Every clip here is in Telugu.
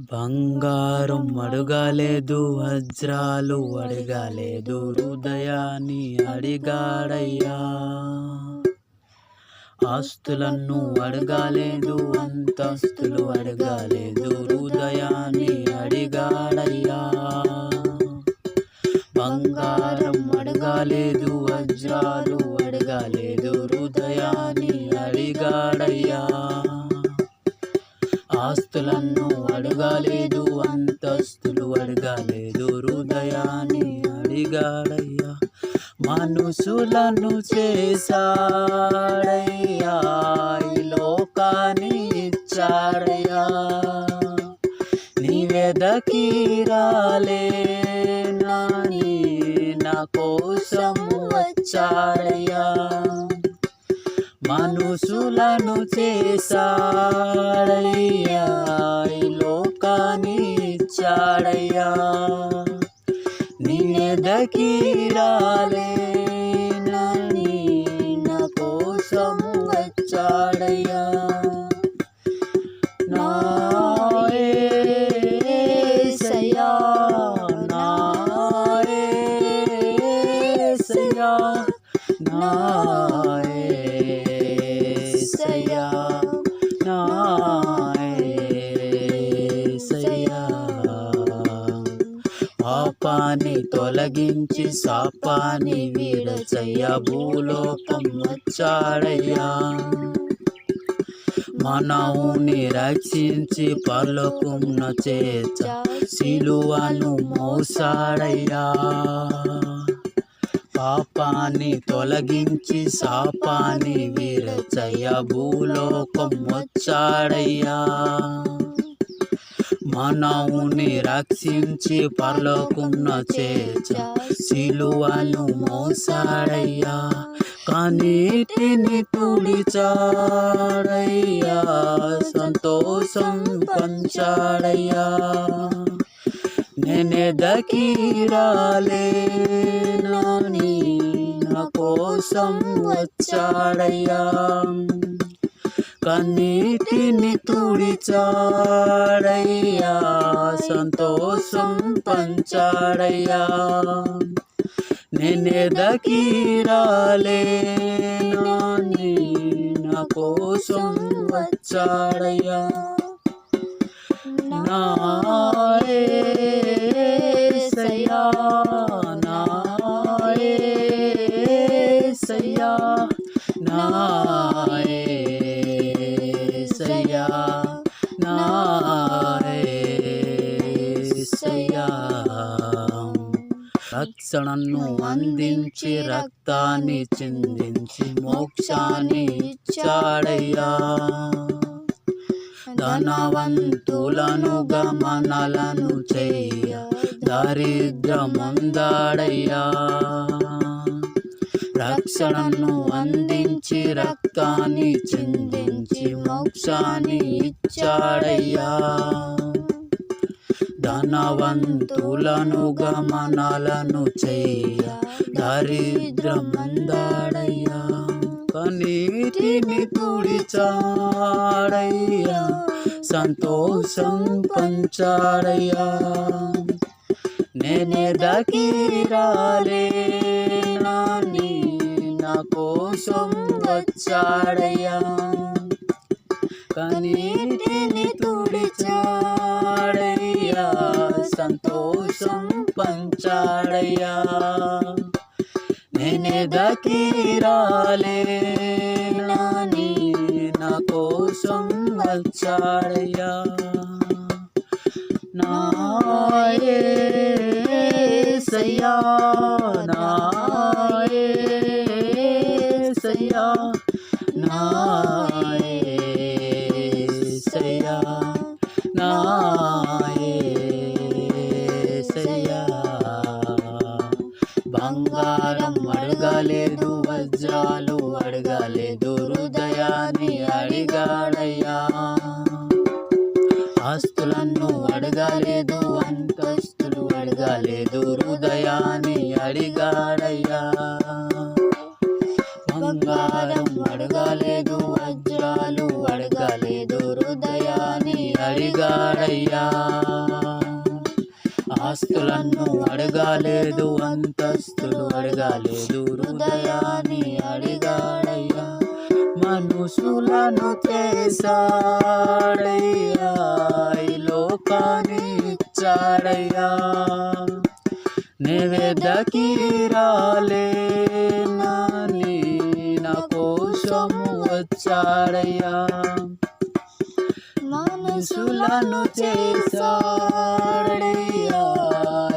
బంగారం అడగాలేదు వజ్రాలు అడగలేదు హృదయాన్ని అడిగాడయ్యా. ఆస్తులను అడగాలేదు అంతస్తులు అడగలేదు హృదయాన్ని అడిగాడయ్యా. బంగారం అడగాలేదు వజ్రాలు అడగలేదు హృదయాన్ని అడిగాడయ్యా. ఆస్తులను అడగాలేదు అంతస్తులు అడగాలేదు హృదయాన్ని అడిగాడయ్యా. మనుషులను చేశాడయ్యా ఈ లోకాన్ని ఇచ్చాడయ్యా. నీవెదకి రాలేనాని నా కోసం వచ్చాడయ్యా. మనుషులను చేశా నీదకి రాలేనని నా కోసం వచ్చాడయ్యా. నా యేసయ్యా, నా పాపాన్ని తొలగించి శాపాన్ని వీరచయ్య భూలోకం వచ్చాడయ్యా. మనవుని రక్షించి పర్లోకమున చేర్చ. సిలువను మోసాడయ్యా. పాపాన్ని తొలగించి శాపాన్ని వీరచయ్య భూలోకం వచ్చాడయ్యా. మనవుని రక్షించి పరలోకున్న చేచ సిలువను మోసాడయ్యా కనీటిని తుడిచాడయ్యా సంతోషం పంచాడయ్యా. నేనెదకి రాలే నాని నా కోసం వచ్చాడయ్యా. కన్నీటిని తుడిచాడయ్యా సంతోషం పంచాడయ్యా నేనెదకి రాలే నాని నా కోసం వచ్చాడయ్యా నా యేసయ్యా, నా యేసయ్యా, నా రక్షణను అందించి రక్తాన్ని చిందించి మోక్షాన్ని ఇచ్చాడయ్యా ధనవంతులను గమనలను చెయ్య దరిద్రముందాడయ్యా రక్షణను అందించి రక్తాన్ని చిందించి మోక్షాన్ని ఇచ్చాడయ్యా. ధనవంతులను గమనాలను చేయ దరిద్రమందాడయ్యా. కనీటిని తుడిచాడయ్యా సంతోషం పంచాడయ్యా. నేనే దకిరాలే కోసం వచ్చాడయ్యా. కనీటిని తుడిచాడయ్యా. సంతోషం పంచాడయ్యా. నేనెదకి దకిరాలే నాని నా కోసం వచ్చాడయ్యా. నా సయ్యా. అడగలేదు వజ్రాలు అడగలేదు హృదయాన్ని అడిగాడయ్యా. ఆస్తులను అడగలేదు అంతస్తులు అడగలేదు హృదయాన్ని అడిగాడయ్యా. బంగారం అడగలేదు వజ్రాలు అడగలేదు హృదయాన్ని అడిగాడయ్యా. ఆస్తులను అడగాలేదు అంతస్తులు అడగాలేదు. హృదయాన్ని అడిగాడయ్యా మనుషులను చేశాడయ్యా లోకాన్ని ఇచ్చాడయ్యా. నివేదకి రాలేనని నా కోసము వచ్చాడయ్యా. మనుషులను చేశాడయ్యా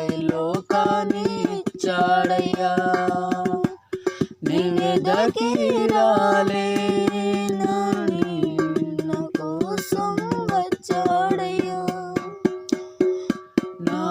చాడయ్యా. ఇచ్చాడయ్యా నిన్నెదకి కోసం వచ్చాడయ్యా. నా